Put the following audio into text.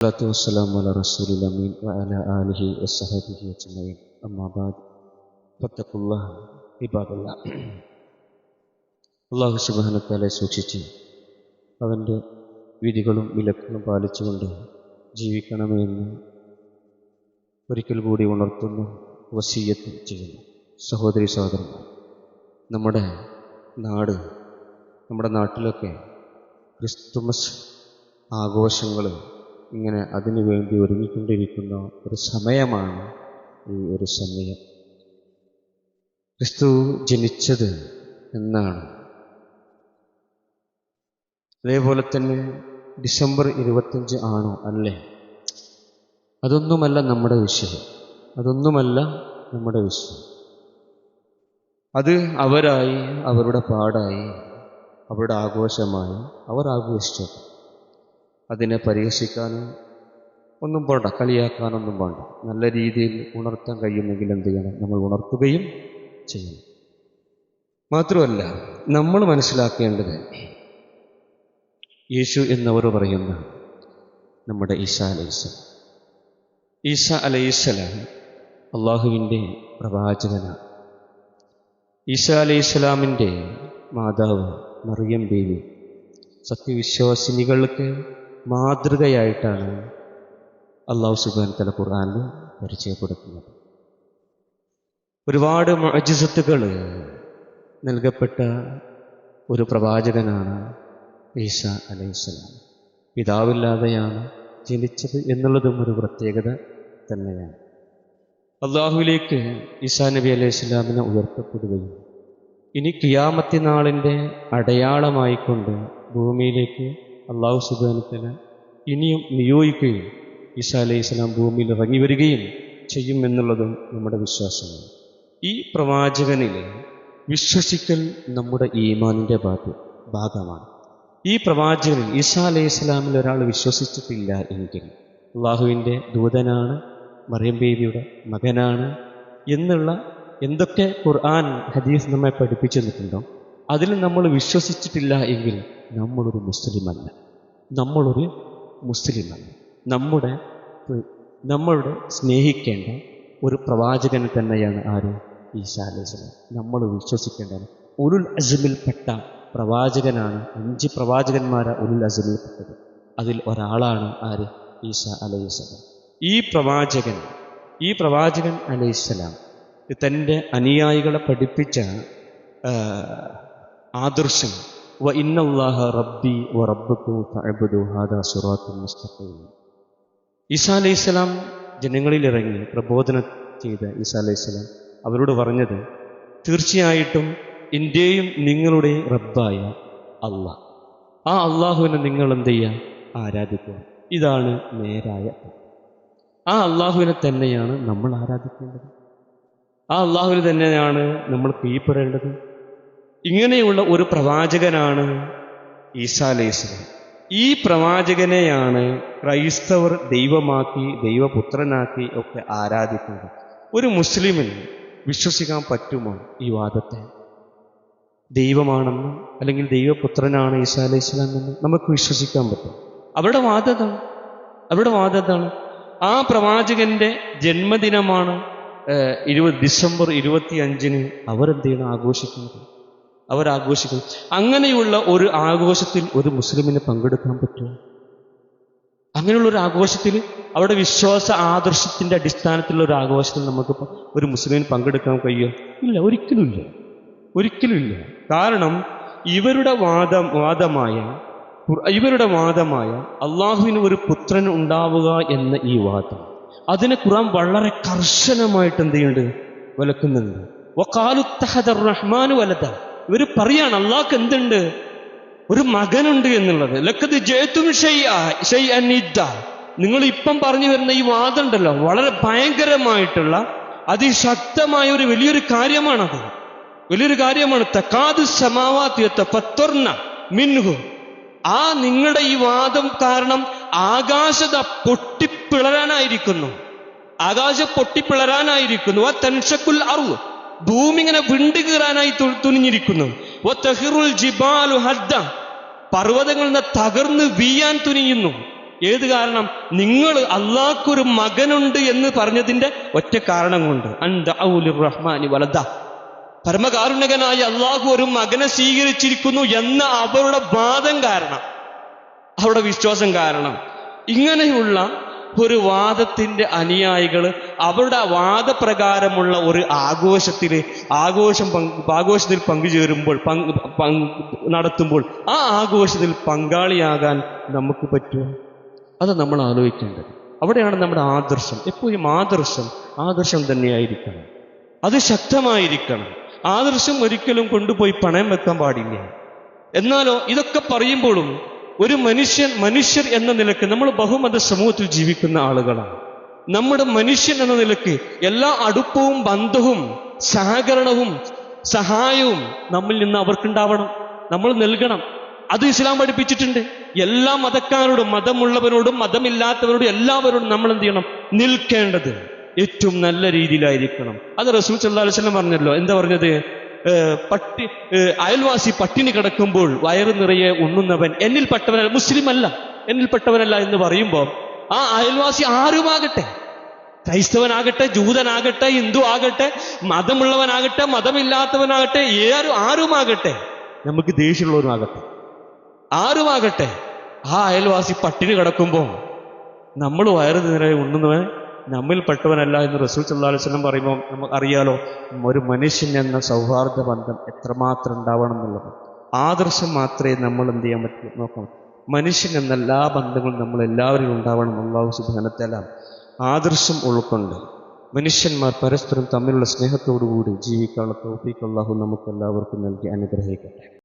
സ്വലാത്തു വസ്സലാം അല റസൂലിൽ അമീൻ വഅല ആലിഹി വസ്സഹബിഹി അജ്മഈൻ അമ്മാബാദ് ഫത്തഖുള്ള ഇബാദുള്ള അള്ളാഹു സുബാനത്താലെ സൂക്ഷിച്ച് അവന്റെ വിധികളും വിലക്കുകളും പാലിച്ചുകൊണ്ട് ജീവിക്കണമെന്ന് ഒരിക്കൽ കൂടി ഉണർത്തുന്നു വസീയത്ത് ചെയ്യുന്നു. സഹോദരി സഹോദരൻ നമ്മുടെ നാട് നമ്മുടെ നാട്ടിലൊക്കെ ക്രിസ്തുമസ് ആഘോഷങ്ങൾ ഇങ്ങനെ അതിനു വേണ്ടി ഒരുങ്ങിക്കൊണ്ടിരിക്കുന്ന ഒരു സമയമാണ് ഈ ഒരു സമയം. ക്രിസ്തു ജനിച്ചത് എന്നാണ്. അതേപോലെ തന്നെ ഡിസംബർ ഇരുപത്തഞ്ച് ആണോ അല്ലേ? അതൊന്നുമല്ല നമ്മുടെ വിഷയം. അതൊന്നുമല്ല നമ്മുടെ വിഷയം. അത് അവരായി അവരുടെ പാടായി അവരുടെ ആഘോഷമായി അവർ ആഘോഷിച്ചു അതിനെ പരിഹസിക്കാനും ഒന്നും പോണ്ട കളിയാക്കാനൊന്നും വേണ്ട നല്ല രീതിയിൽ ഉണർത്താൻ കഴിയുമെങ്കിൽ എന്ത് ചെയ്യണം? നമ്മൾ ഉണർത്തുകയും ചെയ്യണം. മാത്രമല്ല നമ്മൾ മനസ്സിലാക്കേണ്ടത് യേശു എന്നവർ പറയുന്ന നമ്മുടെ ഈശ അലൈസലാം ഈശ അലൈസലാം അള്ളാഹുവിന്റെ പ്രവാചകനാണ്. ഈശ അലൈഹിസ്സലാമിന്റെ മാതാവ് മറിയം ദേവി സത്യവിശ്വാസിനികൾക്ക് മാതൃകയായിട്ടാണ് അള്ളാഹു സുബാൻ തല ഖുർആാനിൽ പരിചയപ്പെടുത്തുന്നത്. ഒരുപാട് മജിസത്തുകൾ നൽകപ്പെട്ട ഒരു പ്രവാചകനാണ് ഈസ അലൈഹിസ്സലാം പിതാവില്ലാതെയാണ് ജനിച്ചത് എന്നുള്ളതും ഒരു പ്രത്യേകത തന്നെയാണ്. അള്ളാഹുവിലേക്ക് ഈസാ നബി അലൈഹി സ്വലാമിനെ ഉയർത്തപ്പെടുകയും ഇനി കിയാമത്തി നാളിന്റെ അടയാളമായിക്കൊണ്ട് ഭൂമിയിലേക്ക് അള്ളാഹു സുബാനത്തിന് ഇനിയും നിയോഗിക്കുകയും ഈസാ അലൈഹി സ്വലാം ഭൂമിയിൽ ഇറങ്ങി വരികയും ചെയ്യും എന്നുള്ളതും നമ്മുടെ വിശ്വാസമാണ്. ഈ പ്രവാചകനിൽ വിശ്വസിക്കൽ നമ്മുടെ ഈമാനിന്റെ ഭാഗ്യം ഭാഗമാണ്. ഈ പ്രവാചകനിൽ ഈസാ അലൈഹി സ്വലാമിൽ ഒരാൾ വിശ്വസിച്ചിട്ടില്ല എങ്കിൽ അള്ളാഹുവിന്റെ ദൂതനാണ് മറിയം ബേബിയുടെ മകനാണ് എന്നുള്ള എന്തൊക്കെ ഖുർആൻ ഹദീസ് നമ്മെ പഠിപ്പിച്ചു അതിൽ നമ്മൾ വിശ്വസിച്ചിട്ടില്ല എങ്കിൽ നമ്മളൊരു മുസ്ലിമല്ല. നമ്മളൊരു മുസ്ലിമല്ല. നമ്മുടെ നമ്മളുടെ സ്നേഹിക്കേണ്ട ഒരു പ്രവാചകൻ തന്നെയാണ് ആര്? ഈസാ അലൈഹി നമ്മൾ വിശ്വസിക്കേണ്ടത് ഉരുൾ അസമിൽപ്പെട്ട പ്രവാചകനാണ് അഞ്ച് പ്രവാചകന്മാരാ ഉരുൾ അസമിൽപ്പെട്ടത് അതിൽ ഒരാളാണ് ആര്? ഈശ അലൈഹിസ്സലാം ഈ പ്രവാചകൻ ഈ പ്രവാചകൻ അലൈഹിസ്സലാം തന്റെ അനുയായികളെ പഠിപ്പിച്ച ആദർശം. വ ഇന്നല്ലാഹ റബ്ബി വ റബ്ബക്കും ഈസാ അലൈഹിസ്സലാം ജനങ്ങളിൽ ഇറങ്ങി പ്രബോധനം ചെയ്ത ഈസാ അവരോട് പറഞ്ഞത് തീർച്ചയായിട്ടും എന്റെയും നിങ്ങളുടെ റബ്ബായ അള്ളാഹ് ആ അള്ളാഹുവിനെ നിങ്ങൾ എന്ത് ചെയ്യുക ആരാധിക്കുക. ഇതാണ് നേരായ ആ അള്ളാഹുവിനെ തന്നെയാണ് നമ്മൾ ആരാധിക്കേണ്ടത്. ആ അള്ളാഹുവിനെ തന്നെയാണ് നമ്മൾ കീഴ്പ്പെടേണ്ടത് ഇങ്ങനെയുള്ള ഒരു പ്രവാചകനാണ് ഈസാ ഈ പ്രവാചകനെയാണ് ക്രൈസ്തവർ ദൈവമാക്കി ദൈവപുത്രനാക്കി ഒക്കെ ആരാധിക്കുന്നത്. ഒരു മുസ്ലിമിന് വിശ്വസിക്കാൻ പറ്റുമോ ഈ വാദത്തെ? ദൈവമാണെന്ന് അല്ലെങ്കിൽ ദൈവപുത്രനാണ് ഈസാ അലൈഹി എന്ന് നമുക്ക് വിശ്വസിക്കാൻ പറ്റും. അവരുടെ വാദതാണ് അവരുടെ വാദത്താണ് ആ പ്രവാചകന്റെ ജന്മദിനമാണ് ഇരുപത് ഡിസംബർ ഇരുപത്തി അഞ്ചിന് അവരെന്ത് ചെയ്യണം? ആഘോഷിക്കുന്നത്. അവർ ആഘോഷിക്കുന്നു. അങ്ങനെയുള്ള ഒരു ആഘോഷത്തിൽ ഒരു മുസ്ലിമിന് പങ്കെടുക്കാൻ പറ്റുമോ? അങ്ങനെയുള്ള ഒരു ആഘോഷത്തിൽ അവിടെ വിശ്വാസ ആദർശത്തിന്റെ അടിസ്ഥാനത്തിലുള്ള ഒരു ആഘോഷത്തിൽ നമുക്ക് ഒരു മുസ്ലിമിന് പങ്കെടുക്കാൻ കഴിയുമോ ഇല്ല ഒരിക്കലും ഇല്ല. ഒരിക്കലും ഇല്ല. കാരണം ഇവരുടെ വാദം വാദമായ ഇവരുടെ വാദമായ അള്ളാഹുവിന് ഒരു പുത്രൻ ഉണ്ടാവുക എന്ന ഈ വാദം അതിനെ ഖുറാൻ വളരെ കർശനമായിട്ട് എന്ത് ചെയ്യുന്നുണ്ട്? വിലക്കുന്നുണ്ട്. റഹ്മാൻ വലത ഇവർ പറയാണ് അള്ളാഹ്ക്ക് എന്തുണ്ട്? ഒരു മകനുണ്ട് എന്നുള്ളത്. ലക്കത് ജയത്തും നിങ്ങൾ ഇപ്പം പറഞ്ഞു വരുന്ന ഈ വാദം ഉണ്ടല്ലോ വളരെ ഭയങ്കരമായിട്ടുള്ള അതിശക്തമായ ഒരു വലിയൊരു കാര്യമാണത്. വലിയൊരു കാര്യമാണ് തക്കാത് സമാവാത്യത്തെ പത്തൊർണ മിൻഹു. ആ നിങ്ങളുടെ ഈ വാദം കാരണം ആകാശത പൊട്ടിപ്പിളരാനായിരിക്കുന്നു. ആകാശം പൊട്ടിപ്പിളരാനായിരിക്കുന്നു. ആ തൻഷക്കുൽ അറു ഭൂമി ഇങ്ങനെ വിണ്ടു കീറാനായി തുനിഞ്ഞിരിക്കുന്നു. ജിബാലു ഹദ്ദ. പർവതങ്ങളിൽ നിന്ന് തകർന്ന് വീയാൻ തുനിയുന്നു. ഏത് കാരണം? നിങ്ങൾ അള്ളാഹ്ക്കൊരു മകനുണ്ട് എന്ന് പറഞ്ഞതിന്റെ ഒറ്റ കാരണം കൊണ്ട്. അൻദഅഉ റഹ്മാനി വലദ. പരമകാരുണ്യകനായ അള്ളാഹു ഒരു മകനെ സ്വീകരിച്ചിരിക്കുന്നു എന്ന അവരുടെ വാദം കാരണം. അവരുടെ വിശ്വാസം കാരണം. ഇങ്ങനെയുള്ള ഒരു വാദത്തിന്റെ അനുയായികൾ അവരുടെ വാദപ്രകാരമുള്ള ഒരു ആഘോഷത്തിൽ ആഘോഷം ആഘോഷത്തിൽ പങ്കുചേരുമ്പോൾ പങ്ക് പങ്ക് നടത്തുമ്പോൾ ആ ആഘോഷത്തിൽ പങ്കാളിയാകാൻ നമുക്ക് പറ്റുമോ? അത് നമ്മൾ ആലോചിക്കേണ്ടത്. അവിടെയാണ് നമ്മുടെ ആദർശം. എപ്പോഴും ആദർശം ആദർശം തന്നെയായിരിക്കണം. അത് ശക്തമായിരിക്കണം. ആദർശം ഒരിക്കലും കൊണ്ടുപോയി പണയം വെക്കാൻ പാടില്ല. എന്നാലോ ഇതൊക്കെ പറയുമ്പോഴും ഒരു മനുഷ്യൻ മനുഷ്യർ എന്ന നിലയ്ക്ക് നമ്മൾ ബഹുമത സമൂഹത്തിൽ ജീവിക്കുന്ന ആളുകളാണ്. നമ്മുടെ മനുഷ്യൻ എന്ന നിലയ്ക്ക് എല്ലാ അടുപ്പവും ബന്ധവും സഹകരണവും സഹായവും നമ്മിൽ നിന്ന് അവർക്കുണ്ടാവണം. നമ്മൾ നൽകണം. അത് ഇസ്ലാം പഠിപ്പിച്ചിട്ടുണ്ട്. എല്ലാ മതക്കാരോടും മതമുള്ളവരോടും മതമില്ലാത്തവരോടും എല്ലാവരോടും നമ്മൾ എന്ത് ചെയ്യണം? നിൽക്കേണ്ടത് ഏറ്റവും നല്ല രീതിയിലായിരിക്കണം. അത് റസൂൽ സല്ലല്ലാഹു അലൈഹി പറഞ്ഞല്ലോ. എന്താ പറഞ്ഞത്? പട്ടി അയൽവാസി പട്ടിണി കിടക്കുമ്പോൾ വയറ് നിറയെ ഉണ്ണുന്നവൻ എന്നിൽപ്പെട്ടവനല്ല മുസ്ലിം അല്ല എന്നിൽപ്പെട്ടവനല്ല എന്ന് പറയുമ്പോൾ ആ അയൽവാസി ആരുമാകട്ടെ? ക്രൈസ്തവനാകട്ടെ ജൂതനാകട്ടെ ഹിന്ദു ആകട്ടെ മതമുള്ളവനാകട്ടെ മതമില്ലാത്തവനാകട്ടെ ഏറും ആരുമാകട്ടെ? നമുക്ക് ദേഷ്യമുള്ളവരുമാകട്ടെ. ആരുമാകട്ടെ? ആ അയൽവാസി പട്ടിണി കിടക്കുമ്പോൾ നമ്മൾ വയറ് നിറയെ ഉണ്ണുന്നവൻ നമ്മിൽപ്പെട്ടവനല്ല എന്ന് റസൂൽ വസല്ലം പറയുമ്പോൾ നമുക്ക് അറിയാലോ ഒരു മനുഷ്യൻ എന്ന സൗഹാർദ്ദ ബന്ധം എത്രമാത്രം ഉണ്ടാവണം എന്നുള്ളത്. ആദർശം മാത്രമേ നമ്മൾ എന്ത് ചെയ്യാൻ പറ്റൂ? നോക്കണം. മനുഷ്യൻ എന്ന എല്ലാ ബന്ധങ്ങളും നമ്മൾ എല്ലാവരും ഉണ്ടാവണം. അള്ളാഹു സുബാനത്തല ആദർശം ഉൾക്കൊണ്ട് മനുഷ്യന്മാർ പരസ്പരം തമ്മിലുള്ള സ്നേഹത്തോടുകൂടി ജീവിക്കാനുള്ള തോപ്പിക്ക് അള്ളാഹു നമുക്ക് എല്ലാവർക്കും നൽകി അനുഗ്രഹിക്കട്ടെ.